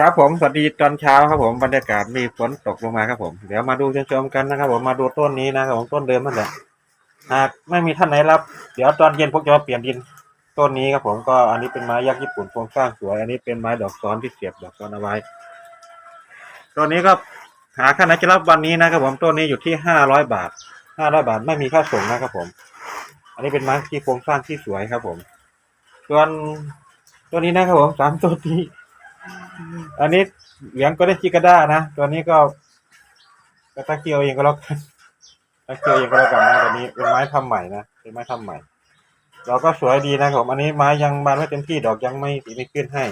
ครับผมสวัสดีตอนเช้าครับผมบรรยากาศมีฝนตกลงมาครับผมเดี๋ยวมาดูชมๆกันนะครับ ผมมาดูต้นนี้นะครับผมต้นเดิมนั่นแหละหากไม่มีท่านไหนรับ เดี๋ยวตอนเย็นพวกจะมาเปลี่ยนดินต้นนี้ครับผมก็อันนี้เป็นไม้ยักษ์ญี่ปุ่นโครงสร้างสวย อันนี้เป็นไม้ดอกซ้อนที่เสียบดอกซ้อนเอาไว้ต้นนี้ก็หาท่านไหนจะรับวันนี้นะครับผมต้นนี้อยู่ที่ห้าร้อยบาทห้าร้อยบาทไม่มีค่าส่งนะครับผม อันนี้เป็นไม้ที่โครงสร้างที่สวยครับผม ส่วนตัวนี้นะครับผมสามตัวนี้ อันนี้เหลียงก็ได้จิกาด้านะ ตัวนี้ก็ก็ตะเกียวเองก็แล้วกันตะเกียวเองก็แล้วกันนะตัวนี้เป็นไม้ทำใหม่นะเป็นไม้ทำใหม่ เราก็สวยดีนะครับผมอันนี้ไม้ยังบานไม่เต็มที่ดอกยังไม่สีไม่ขึ้นให้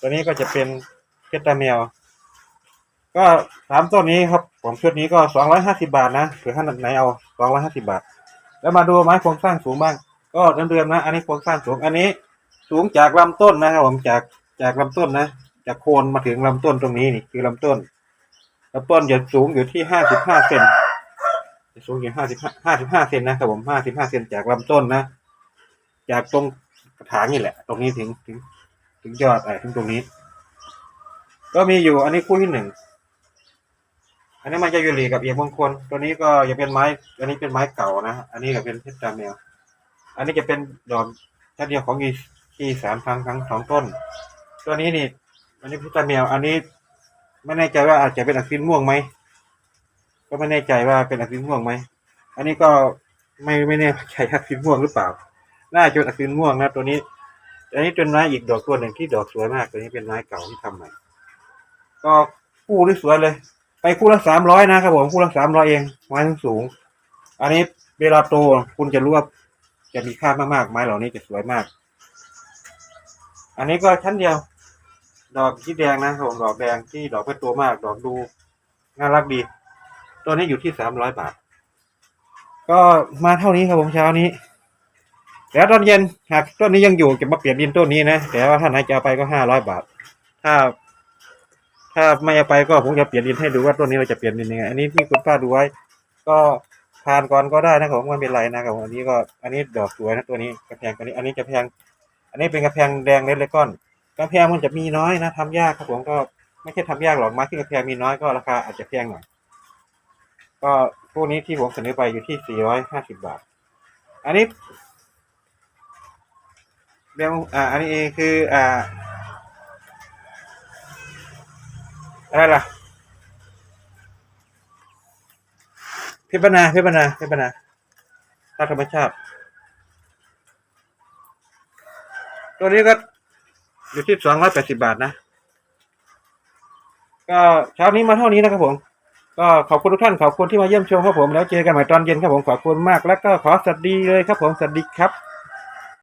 ตัวนี้ก็จะเป็นเพชรตาเมลก็สามต้นนี้ครับ ผมชุดนี้ก็สองร้อยห้าสิบาทนะหรือท่านไหนเอาสองร้อยห้าสิบาท แล้วมาดูไม้โครงสร้างสูงบ้าง ก็เดิมๆนะ อันนี้โครงสร้างสูง อันนี้สูงจากลำต้นนะครับผมจากจากลำต้นนะ จากโคนมาถึงลำต้นตรงนี้นี่คือลำต้นลำต้นจะสูงอยู่ที่ห้าสิบห้าเซนจะสูงอยู่ห้าสิบห้าห้าสิบห้าเซนนะครับผมห้าสิบห้าเซนจากลำต้นนะ จากตรงกระถางนี่แหละ ตรงนี้ถึงถึง ถึงยอดไอ้ถึงตรงนี้ ก็มีอยู่อันนี้คู่ที่หนึ่งอันนี้มันจะยูรีกับเอียงมงคลตัวนี้ก็จะเป็นไม้ อันนี้เป็นไม้เก่านะ อันนี้ก็เป็นเพชรตาแมว อันนี้จะเป็นดอกแค่เดียวของอีสามครั้งทั้งสองต้น ตัวนี้นี่ อันนี้พชรตาแมว อันนี้ไม่แน่ใจว่าอาจจะเป็นอักซินม่วงไหม ก็ไม่แน่ใจว่าเป็นอักซินม่วงไหม อันนี้ก็ไม่ไม่แน่ใจอักซินม่วงหรือเปล่า น่าจะเป็นอักซินม่วงนะตัวนี้ อันนี้เป็นไม้อีกดอกตัวหนึ่งที่ดอกสวยมาก ตัวนี้เป็นไม้เก่าที่ทำใหม่ ก็คู่ที่สวยเลย ไปคู่ละสามร้อยนะครับผมคู่ละสามร้อยเองไม้สูง อันนี้เวลาโตคุณจะรู้ว่าจะมีค่ามากๆไม้เหล่านี้จะสวยมาก อันนี้ก็ชั้นเดียว ดอกที่แดงนะครับผมดอกแดงที่ดอกเป็นตัวมาก ดอกดูน่ารักดี ตัวนี้อยู่ที่สามร้อยบาท ก็มาเท่านี้ครับผมเช้านี้แล้วตอนเย็นหากต้นนี้ยังอยู่จะมาเปลี่ยนดินต้นนี้นะแต่ว่าถ้าไหนจะเอาไปก็ห้าร้อยบาท ถ้า ถ้าไม่เอาไปก็ผมจะเปลี่ยนดินให้ดูว่าต้นนี้เราจะเปลี่ยนดินยังไงอันนี้ที่คุณป้าดูไว้ ก็ทานก่อนก็ได้นะครับมไม่เป็นไรนะครับอันนี้ก็อันนี้ดอกสวยนะตัวนี้กระแพงตัวนี้ อันนี้จะแพง อันนี้เป็นกระแพงแดงเล็กเลก้อน กระแพงมันจะมีน้อยนะทำยากครับผมก็ไม่ใช่ทำยากหรอกไม้ที่กระแพงมีน้อยก็ราคาอาจจะแพงหน่อยก็พวกนี้ที่ผมเสนอไปอยู่ที่สี่ร้อยห้าสิบบาท อันนี้เรื่องอ่า อันนี้คือ อ่า อะไรล่ะ เพชรบรรณาเพชรบรรณาเพชรบรรณาตามธรรมชาติ ตัวนี้ก็ อยู่ที่สองร้อยแปดสิบาทนะ ก็เช้านี้มาเท่านี้นะครับผม ก็ขอบคุณทุกท่านขอบคุณที่มาเยี่ยมชมครับผมแล้วเจอกันใหม่ตอนเย็นครับผมขอบคุณมากแล้วก็ขอสวัสดีเลยครับผมสวัสดีครับ